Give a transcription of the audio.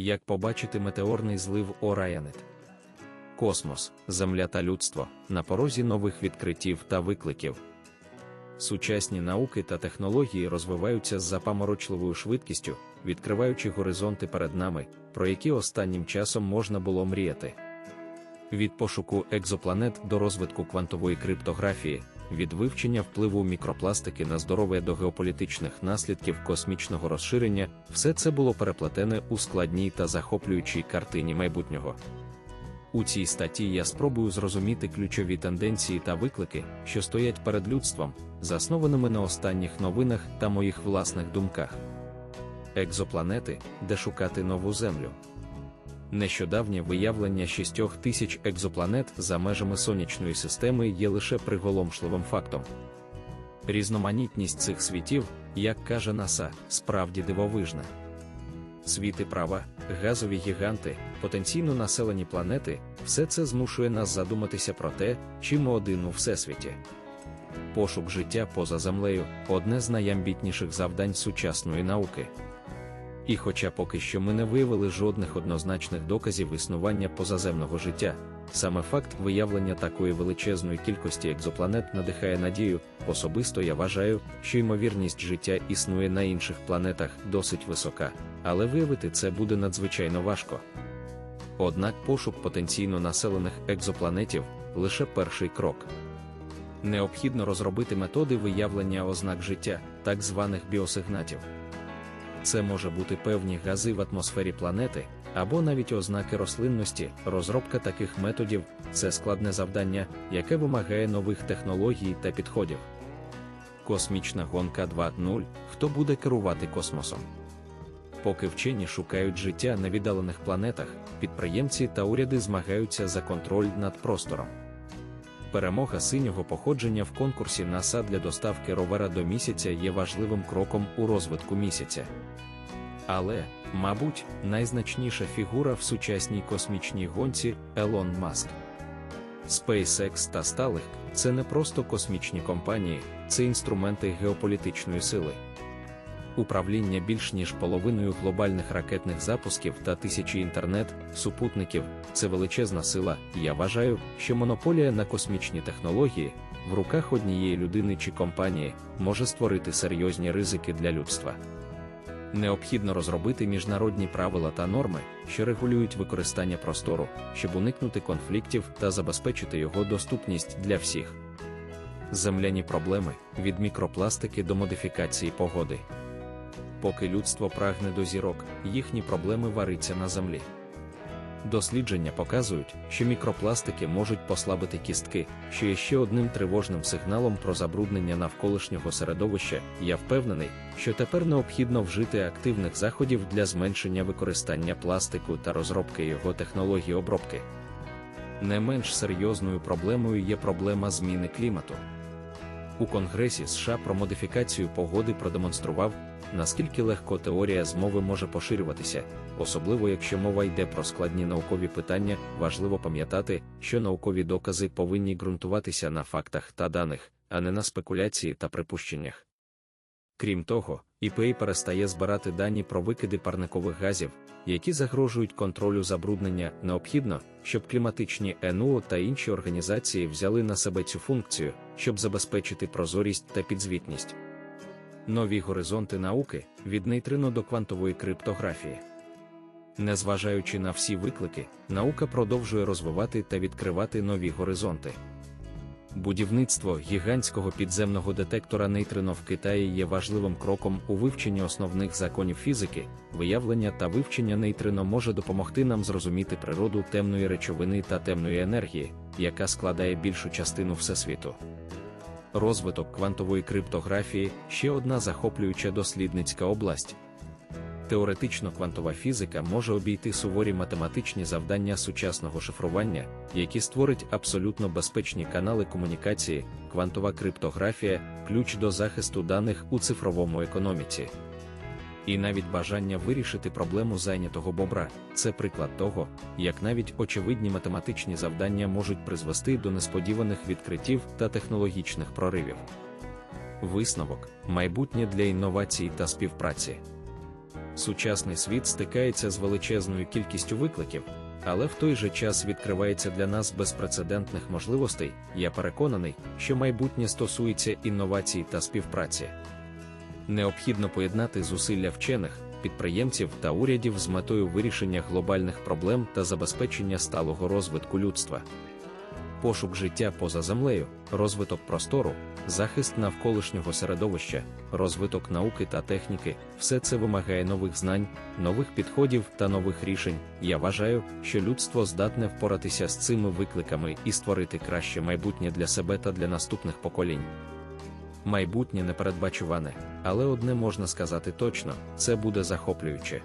Як побачити метеорний злив Орайанет. Космос, Земля та людство на порозі нових відкриттів та викликів. Сучасні науки та технології розвиваються з запаморочливою швидкістю, відкриваючи горизонти перед нами, про які останнім часом можна було мріяти. Від пошуку екзопланет до розвитку квантової криптографії, від вивчення впливу мікропластики на здоров'я до геополітичних наслідків космічного розширення, все це було переплетене у складній та захоплюючій картині майбутнього. У цій статті я спробую зрозуміти ключові тенденції та виклики, що стоять перед людством, заснованими на останніх новинах та моїх власних думках. Екзопланети, де шукати нову землю. Нещодавнє виявлення 6 тисяч екзопланет за межами сонячної системи є лише приголомшливим фактом. Різноманітність цих світів, як каже НАСА, справді дивовижна. Світи права, газові гіганти, потенційно населені планети, все це змушує нас задуматися про те, чим ми один у всесвіті. Пошук життя поза землею одне з найамбітніших завдань сучасної науки. І хоча поки що ми не виявили жодних однозначних доказів існування позаземного життя, саме факт виявлення такої величезної кількості екзопланет надихає надію, особисто я вважаю, що ймовірність життя існує на інших планетах досить висока, але виявити це буде надзвичайно важко. Однак пошук потенційно населених екзопланетів лише перший крок. Необхідно розробити методи виявлення ознак життя, так званих біосигнатів. Це може бути певні гази в атмосфері планети, або навіть ознаки рослинності. Розробка таких методів це складне завдання, яке вимагає нових технологій та підходів. Космічна гонка 2.0. Хто буде керувати космосом? Поки вчені шукають життя на віддалених планетах, підприємці та уряди змагаються за контроль над простором. Перемога синього походження в конкурсі НАСА для доставки ровера до місяця є важливим кроком у розвитку місяця. Але, мабуть, найзначніша фігура в сучасній космічній гонці Елон Маск. SpaceX та Starlink – це не просто космічні компанії, це інструменти геополітичної сили. Управління більш ніж половиною глобальних ракетних запусків та тисячі інтернет, супутників це величезна сила. Я вважаю, що монополія на космічні технології в руках однієї людини чи компанії може створити серйозні ризики для людства. Необхідно розробити міжнародні правила та норми, що регулюють використання простору, щоб уникнути конфліктів та забезпечити його доступність для всіх. Земляні проблеми від мікропластики до модифікації погоди. Поки людство прагне до зірок, їхні проблеми вариться на землі. Дослідження показують, що мікропластики можуть послабити кістки, що є ще одним тривожним сигналом про забруднення навколишнього середовища. Я впевнений, що тепер необхідно вжити активних заходів для зменшення використання пластику та розробки його технологій обробки. Не менш серйозною проблемою є проблема зміни клімату. У Конгресі США про модифікацію погоди продемонстрував, наскільки легко теорія змови може поширюватися, особливо якщо мова йде про складні наукові питання, важливо пам'ятати, що наукові докази повинні ґрунтуватися на фактах та даних, а не на спекуляції та припущеннях. Крім того, EPA перестає збирати дані про викиди парникових газів, які загрожують контролю забруднення. Необхідно, щоб кліматичні ЕНУ та інші організації взяли на себе цю функцію, щоб забезпечити прозорість та підзвітність. Нові горизонти науки від нейтрино до квантової криптографії. Незважаючи на всі виклики, наука продовжує розвивати та відкривати нові горизонти. Будівництво гігантського підземного детектора нейтрино в Китаї є важливим кроком у вивченні основних законів фізики. Виявлення та вивчення нейтрино може допомогти нам зрозуміти природу темної речовини та темної енергії, яка складає більшу частину всесвіту. Розвиток квантової криптографії ще одна захоплююча дослідницька область. Теоретично квантова фізика може обійти суворі математичні завдання сучасного шифрування, які створить абсолютно безпечні канали комунікації, квантова криптографія, ключ до захисту даних у цифровому економіці. І навіть бажання вирішити проблему зайнятого бобра це приклад того, як навіть очевидні математичні завдання можуть призвести до несподіваних відкриттів та технологічних проривів. Висновок майбутнє для інновацій та співпраці. Сучасний світ стикається з величезною кількістю викликів, але в той же час відкривається для нас безпрецедентних можливостей. Я переконаний, що майбутнє стосується інновацій та співпраці. Необхідно поєднати зусилля вчених, підприємців та урядів з метою вирішення глобальних проблем та забезпечення сталого розвитку людства. Пошук життя поза землею, розвиток простору, захист навколишнього середовища, розвиток науки та техніки все це вимагає нових знань, нових підходів та нових рішень. Я вважаю, що людство здатне впоратися з цими викликами і створити краще майбутнє для себе та для наступних поколінь. Майбутнє непередбачуване, але одне можна сказати точно: це буде захоплююче.